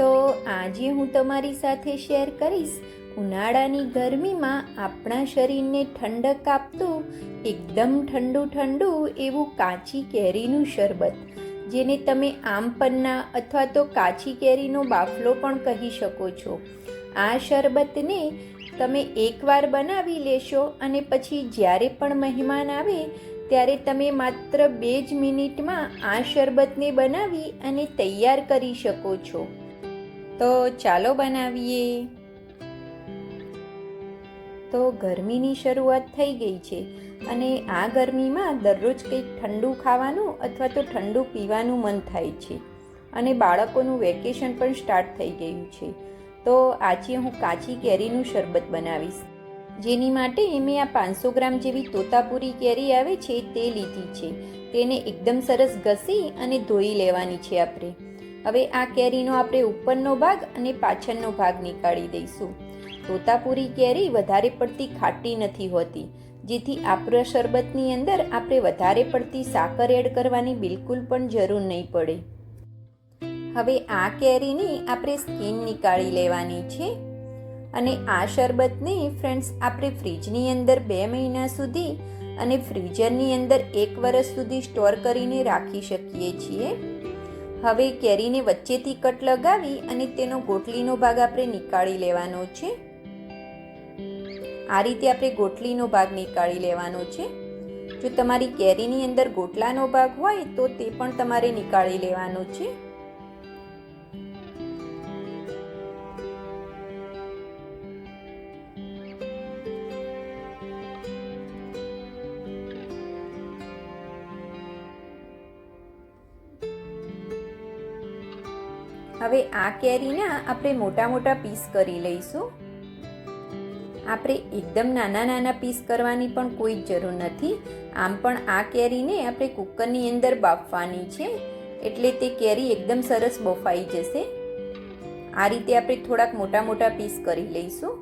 તો આજે હું તમારી સાથે શેર કરીશ, ઉનાળાની ગરમીમાં આપણા શરીરને ઠંડક આપતું, એકદમ ઠંડુ ઠંડુ એવું કાચી કેરીનું શરબત, જેને તમે આમ પન્ના અથવા તો કાચી કેરીનો બાફલો પણ કહી શકો છો. આ શરબતને તમે એકવાર બનાવી લેશો અને પછી જ્યારે પણ મહેમાન આવે, ત્યારે તમે માત્ર બે જ મિનિટમાં આ શરબતને બનાવી અને તૈયાર કરી શકો છો. તો ચાલો બનાવીએ. તો ગરમીની શરૂઆત થઈ ગઈ છે અને આ ગરમીમાં દરરોજ કંઈક ઠંડુ ખાવાનું અથવા તો ઠંડુ પીવાનું મન થાય છે અને બાળકોનું વેકેશન પણ સ્ટાર્ટ થઈ ગયું છે. તો આજે હું કાચી કેરીનું શરબત બનાવીશ. જેની માટે મેં આ પાંચસો ગ્રામ જેવી તોતાપુરી કેરી આવે છે તે લીધી છે. તેને એકદમ સરસ ઘસી અને ધોઈ લેવાની છે આપણે. હવે આ કેરીનો આપણે ઉપરનો ભાગ અને પાછળનો ભાગ નીકાળી દઈશું. તોતાપુરી કેરી વધારે પડતી ખાટી નથી હોતી, જેથી આપણા શરબતની અંદર આપણે વધારે પડતી સાકર એડ કરવાની બિલકુલ પણ જરૂર નહીં પડે. હવે આ કેરીની આપણે સ્કીન નીકાળી લેવાની છે અને આ શરબતને ફ્રેન્ડ્સ આપણે ફ્રીજની અંદર બે મહિના સુધી અને ફ્રીઝરની અંદર એક વર્ષ સુધી સ્ટોર કરીને રાખી શકીએ છીએ. હવે કેરીને વચ્ચેથી કટ લગાવી અને તેનો ગોટલીનો ભાગ આપણે નીકાળી લેવાનો છે. આ રીતે આપણે ગોટલીનો ભાગ નીકાળી લેવાનો છે. જો તમારી કેરીની અંદર ગોટલાનો ભાગ હોય તો તે પણ તમારે નીકાળી લેવાનો છે. હવે આ કેરીના આપણે મોટા મોટા પીસ કરી લઈશું. આપણે એકદમ નાના નાના પીસ કરવાની પણ કોઈ જરૂર નથી. આમ પણ આ કેરીને આપણે કુકરની અંદર બાફવાની છે. એટલે તે કેરી એકદમ સરસ બફાઈ જશે. આ રીતે આપણે થોડાક મોટા મોટા પીસ કરી લઈશું.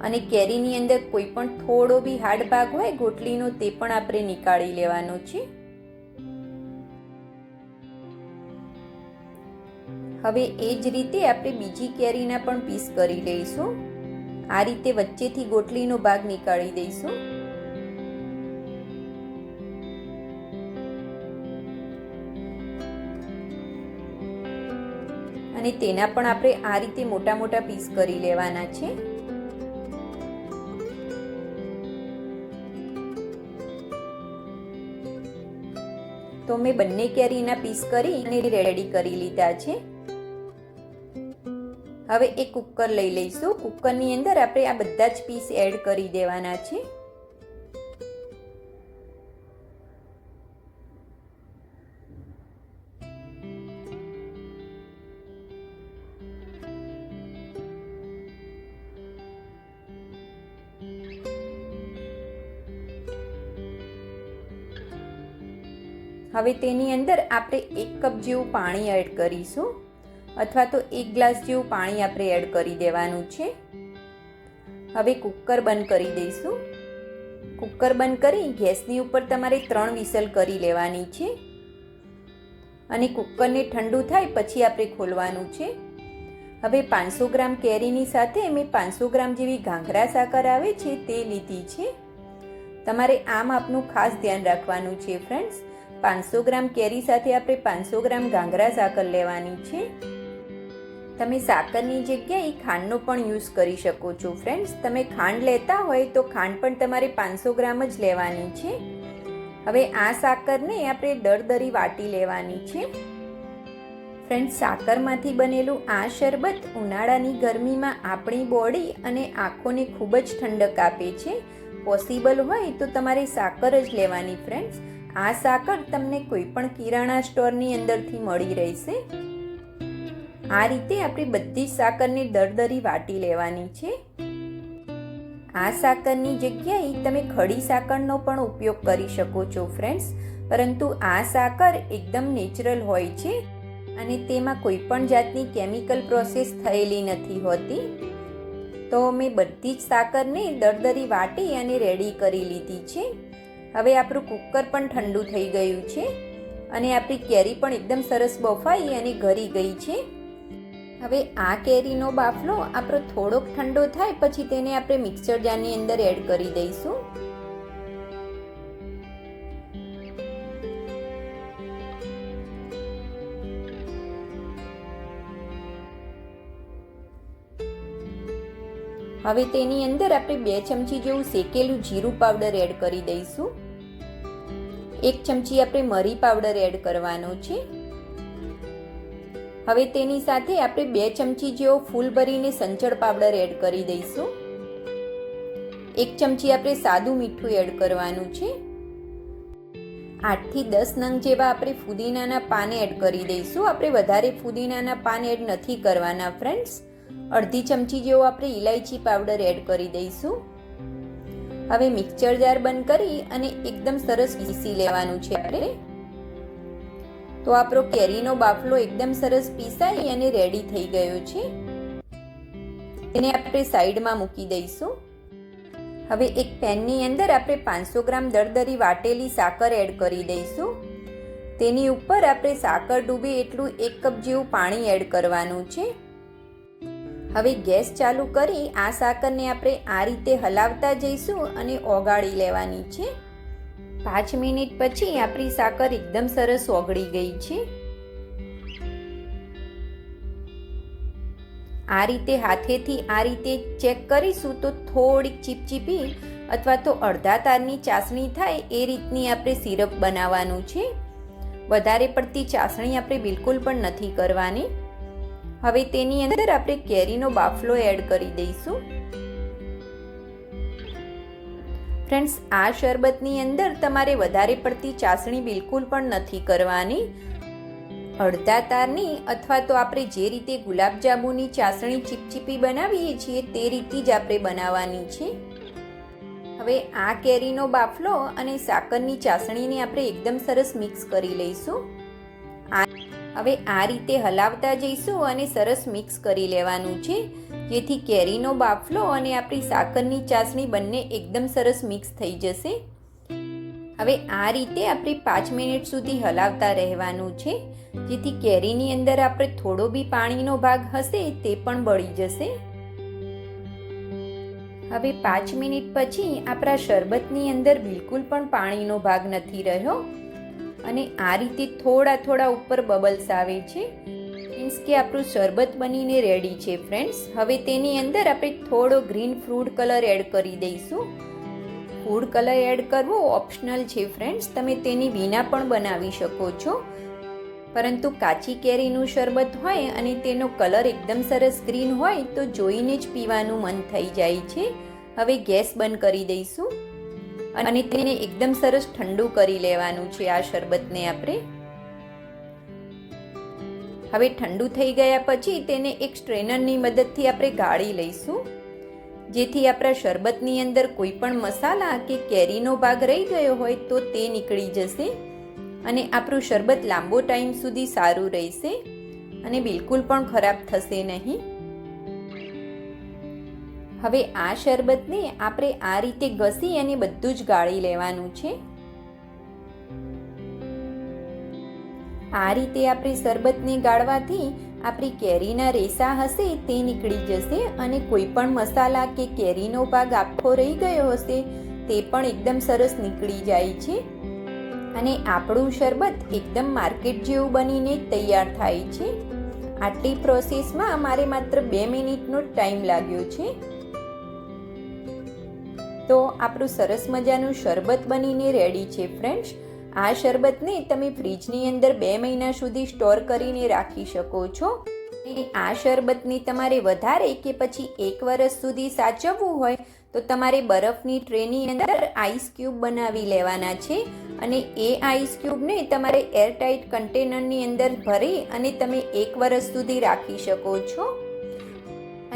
અને કેરીની અંદર કોઈ પણ થોડો બી હાર્ડ ભાગ હોય, ગોટલીનો તે પણ આપણે નીકાળી લેવાનો છે. હવે એ જ રીતે આપણે બીજી કેરીના પણ પીસ કરી લઈશું. આ રીતે વચ્ચેથી ગોટલીનો ભાગ નીકાળી દઈશું. અને તેના પણ આપણે આ રીતે મોટા મોટા પીસ કરી લેવાના છે. તો મેં બંને કેરીના પીસ કરી અને રેડી કરી લીધા છે. હવે એક કુકર લઈ લઈશું. કુકરની અંદર આપણે આ બધા જ પીસ એડ કરી દેવાના છે. હવે તેની અંદર આપણે એક કપ જેવું પાણી એડ કરીશું. અથવા તો એક ગ્લાસ જેવું પાણી આપણે એડ કરી દેવાનું છે. હવે કુકર બંધ કરી દઈશું. કુકર બંધ કરી ગેસની ઉપર તમારે ત્રણ વિસલ કરી લેવાની છે. અને કુકરને ઠંડુ થાય પછી આપણે ખોલવાનું છે. હવે પાંચસો ગ્રામ કેરીની સાથે મેં પાંચસો ગ્રામ જેવી ઘાંઘરા સાકર આવે છે તે લીધી છે. તમારે આમ આપનું ખાસ ધ્યાન રાખવાનું છે ફ્રેન્ડ્સ પાંચસો ગ્રામ કેરી સાથે આપણે પાંચસો ગ્રામ ઘાંઘરા સાકર લેવાની છે. તમે સાકરની જગ્યાએ ખાંડનો પણ યુઝ કરી શકો છો ફ્રેન્ડ્સ તમે ખાંડ લેતા હોય તો ખાંડ પણ તમારે પાંચસો ગ્રામ જ લેવાની છે. હવે આ સાકરને આપણે દરદરી વાટી લેવાની છે. ફ્રેન્ડ્સ સાકરમાંથી બનેલું આ શરબત ઉનાળાની ગરમીમાં આપણી બોડી અને આંખોને ખૂબ જ ઠંડક આપે છે. પોસિબલ હોય તો તમારે સાકર જ લેવાની ફ્રેન્ડ્સ આ સાકર તમને કોઈ પણ કિરાણા સ્ટોરની અંદરથી મળી રહેશે. આ રીતે આપણે બધી સાકરને દરદરી વાટી લેવાની છે. આ સાકરની જગ્યાએ તમે ખડી સાકરનો પણ ઉપયોગ કરી શકો છો ફ્રેન્ડ્સ પરંતુ આ સાકર એકદમ નેચરલ હોય છે અને તેમાં કોઈ પણ જાતની કેમિકલ પ્રોસેસ થયેલી નથી હોતી. તો મેં બધી જ સાકરને દરદરી વાટી અને રેડી કરી લીધી છે. હવે આપણું કુકર પણ ઠંડુ થઈ ગયું છે અને આપણી કેરી પણ એકદમ સરસ બફાઈ અને ઘરી ગઈ છે. હવે આ કેરીનો બાફલો આપણો થોડોક ઠંડો થાય પછી તેને આપણે મિક્સર જારની અંદર એડ કરી દઈશું. હવે તેની અંદર આપણે બે ચમચી જેવું શેકેલું જીરું પાવડર એડ કરી દઈશું. એક ચમચી આપણે મરી પાવડર એડ કરવાનો છે. હવે તેની સાથે આપણે બે ચમચી જેવો ફૂલ ભરીને સંચળ પાવડર એડ કરી દઈશું. એક ચમચી આપણે સાદું મીઠું એડ કરવાનું છે. આઠથી દસ નંગ જેવા આપણે ફુદીનાના પાન એડ કરી દઈશું. આપણે વધારે ફુદીનાના પાન એડ નથી કરવાના ફ્રેન્ડ્સ અડધી ચમચી જેવો આપણે ઇલાયચી પાવડર એડ કરી દઈશું. હવે મિક્સર જાર બંધ કરી અને એકદમ સરસ વીસી લેવાનું છે આપણે. તો આપણો કેરીનો બાફલો એકદમ સરસ પીસાઈ અને રેડી થઈ ગયો છે. તેને આપણે સાઈડમાં મૂકી દઈશું. હવે એક પેનની અંદર આપણે પાંચસો ગ્રામ દરદરી વાટેલી સાકર એડ કરી દઈશું. તેની ઉપર આપણે સાકર ડૂબે એટલું એક કપ જેવું પાણી એડ કરવાનું છે. હવે ગેસ ચાલુ કરી આ સાકરને આપણે આ રીતે હલાવતા જઈશું અને ઓગાળી લેવાની છે. પાંચ મિનિટ પછી આપણી સાકર એકદમ સરસ ઓગળી ગઈ છે. આ રીતે હાથેથી આ રીતે ચેક કરીશું તો થોડીક ચીપચીપી અથવા તો અડધા તારની ચાસણી થાય એ રીતની આપણે સિરપ બનાવવાનું છે. વધારે પડતી ચાસણી આપણે બિલકુલ પણ નથી કરવાની. હવે તેની અંદર આપણે કેરીનો બાફલો એડ કરી દઈશું. ફ્રેન્ડ્સ, આ શરબતની અંદર તમારે વધારે પડતી ચાસણી બિલકુલ પણ નથી કરવાની. અડધા તારની અથવા તો આપણે જે રીતે ગુલાબજાંબુની ચાસણી ચીપચીપી બનાવીએ છીએ તે રીતે જ આપણે બનાવવાની છે. હવે આ કેરીનો બાફલો અને સાકરની ચાસણીને આપણે એકદમ સરસ મિક્સ કરી લઈશું. હવે આ રીતે હલાવતા જઈશું અને સરસ મિક્સ કરી લેવાનું છે. જેથી કેરીનો બાફલો અને આપણી સાકરની ચાસણી બંને એકદમ સરસ મિક્સ થઈ જશે. હવે આ રીતે આપણે પાંચ મિનિટ સુધી હલાવતા રહેવાનું છે, જેથી કેરીની અંદર આપણે થોડો બી પાણીનો ભાગ હશે તે પણ બળી જશે. હવે પાંચ મિનિટ પછી આપણા શરબતની અંદર બિલકુલ પણ પાણીનો ભાગ નથી રહ્યો અને આ રીતે થોડા થોડા ઉપર બબલ્સ આવે છે મીન્સ કે આપણું શરબત બનીને રેડી છે ફ્રેન્ડ્સ હવે તેની અંદર આપણે થોડો ગ્રીન ફ્રૂટ કલર એડ કરી દઈશું. ફૂડ કલર એડ કરવો ઓપ્શનલ છે ફ્રેન્ડ્સ તમે તેની વિના પણ બનાવી શકો છો. પરંતુ કાચી કેરીનું શરબત હોય અને તેનો કલર એકદમ સરસ ગ્રીન હોય, તો જોઈને જ પીવાનું મન થઈ જાય છે. હવે ગેસ બંધ કરી દઈશું. અને તેને એકદમ સરસ ઠંડુ કરી લેવાનું છે આ શરબતને આપણે. હવે ઠંડુ થઈ ગયા પછી તેને એક સ્ટ્રેનરની મદદથી આપણે ગાળી લઈશું. જેથી આપણા શરબતની અંદર કોઈ પણ મસાલા કે કેરીનો ભાગ રહી ગયો હોય તો તે નીકળી જશે અને આપણું શરબત લાંબો ટાઈમ સુધી સારું રહેશે અને બિલકુલ પણ ખરાબ થશે નહીં. હવે આ શરબતને આપણે આ રીતે ઘસી અને બધું જ ગાળી લેવાનું છે. આ રીતે આપણે શરબતને ગાળવાથી આપણી કેરીના રેસા હશે, તે નીકળી જશે અને કોઈ પણ મસાલા કે કેરીનો ભાગ આખો રહી ગયો હશે, તે પણ એકદમ સરસ નીકળી જાય છે. અને આપણું શરબત એકદમ માર્કેટ જેવું બનીને તૈયાર થાય છે. આટલી પ્રોસેસમાં અમારે માત્ર બે મિનિટનો ટાઈમ લાગ્યો છે. તો આપણું સરસ મજાનું શરબત બનીને રેડી છે, ફ્રેન્ડ્સ. આ શરબતને તમે ફ્રીજની અંદર બે મહિના સુધી સ્ટોર કરીને રાખી શકો છો. આ શરબતને તમારે વધારે કે પછી એક વર્ષ સુધી સાચવવું હોય, તો તમારે બરફની ટ્રેની અંદર આઈસ ક્યુબ બનાવી લેવાના છે. અને એ આઈસ ક્યુબને તમારે એરટાઇટ કન્ટેનરની અંદર ભરી અને તમે એક વર્ષ સુધી રાખી શકો છો.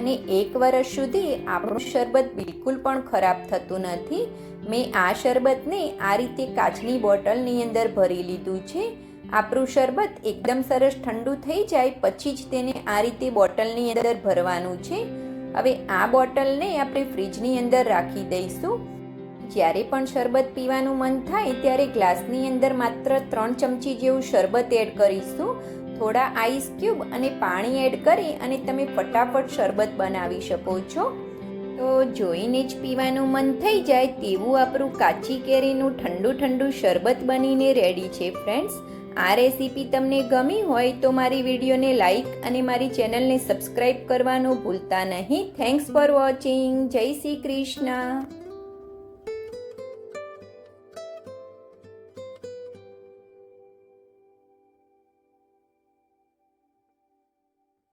અને એક વર્ષ સુધી આપણું શરબત બિલકુલ પણ ખરાબ થતું નથી. મેં આ શરબતને આ રીતે કાચની બોટલની અંદર ભરી લીધું છે. આપણું શરબત એકદમ સરસ ઠંડુ થઈ જાય પછી જ તેને આ રીતે બોટલની અંદર ભરવાનું છે. હવે આ બોટલને આપણે ફ્રીજની અંદર રાખી દઈશું. જ્યારે પણ શરબત પીવાનું મન થાય ત્યારે ગ્લાસની અંદર માત્ર ત્રણ ચમચી જેવું શરબત એડ કરીશું. થોડા આઈસ ક્યુબ અને પાણી એડ કરી અને તમે ફટાફટ શરબત બનાવી શકો છો. તો જોઈને જ પીવાનું મન થઈ જાય તેવું આપણું કાચી કેરીનું ઠંડુ ઠંડુ શરબત બનીને રેડી છે ફ્રેન્ડ્સ આ રેસીપી તમને ગમી હોય તો મારી વિડીયોને લાઇક અને મારી ચેનલને સબસ્ક્રાઈબ કરવાનું ભૂલતા નહીં. થેન્ક્સ ફોર વોચિંગ જય શ્રી કૃષ્ણ.